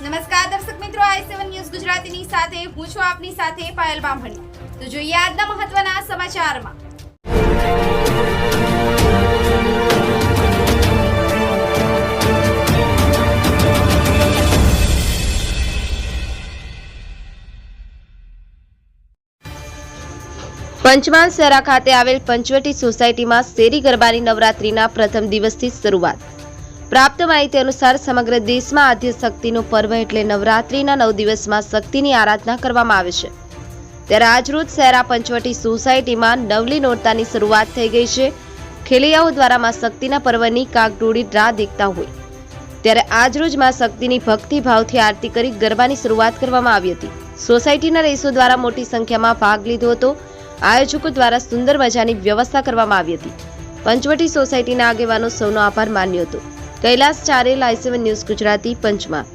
નમસ્કાર દર્શક મિત્રો, આઈ સેવન ન્યૂઝ ગુજરાતીની સાથે, હું છું આપની સાથે પાયલ બામણી. તો જોઈએ આજના મહત્વના સમાચારમાં. પંચમહાલ શહેરા ખાતે આવેલ પંચવટી સોસાયટીમાં શેરી ગરબાની નવરાત્રીના પ્રથમ દિવસથી શરૂઆત. પ્રાપ્ત માહિતી અનુસાર સમગ્ર દેશમાં આદ્ય શક્તિનું પર્વ એટલે નવરાત્રિના નવ દિવસમાં શક્તિની આરાધના કરવામાં આવે છે. ત્યારે આજરોજ શહેરા પંચવટી સોસાયટીમાં નવલી નોરતાની શરૂઆત થઈ ગઈ છે. ખેલૈયાઓ દ્વારા માં શક્તિના પર્વની કાગડોળી રાહ દેખતા હોય. ત્યારે આજરોજમાં શક્તિની ભક્તિભાવથી આરતી કરી ગરબાની શરૂઆત કરવામાં આવી હતી. સોસાયટીના રહીશો દ્વારા મોટી સંખ્યામાં ભાગ લીધો હતો. આયોજકો દ્વારા સુંદર મજાની વ્યવસ્થા કરવામાં આવી હતી. પંચવટી સોસાયટીના આગેવાનો સૌનો આભાર માન્યો હતો. કૈલાસ ચારે આઈ ન્યૂઝ ગુજરાતી પંચમાં.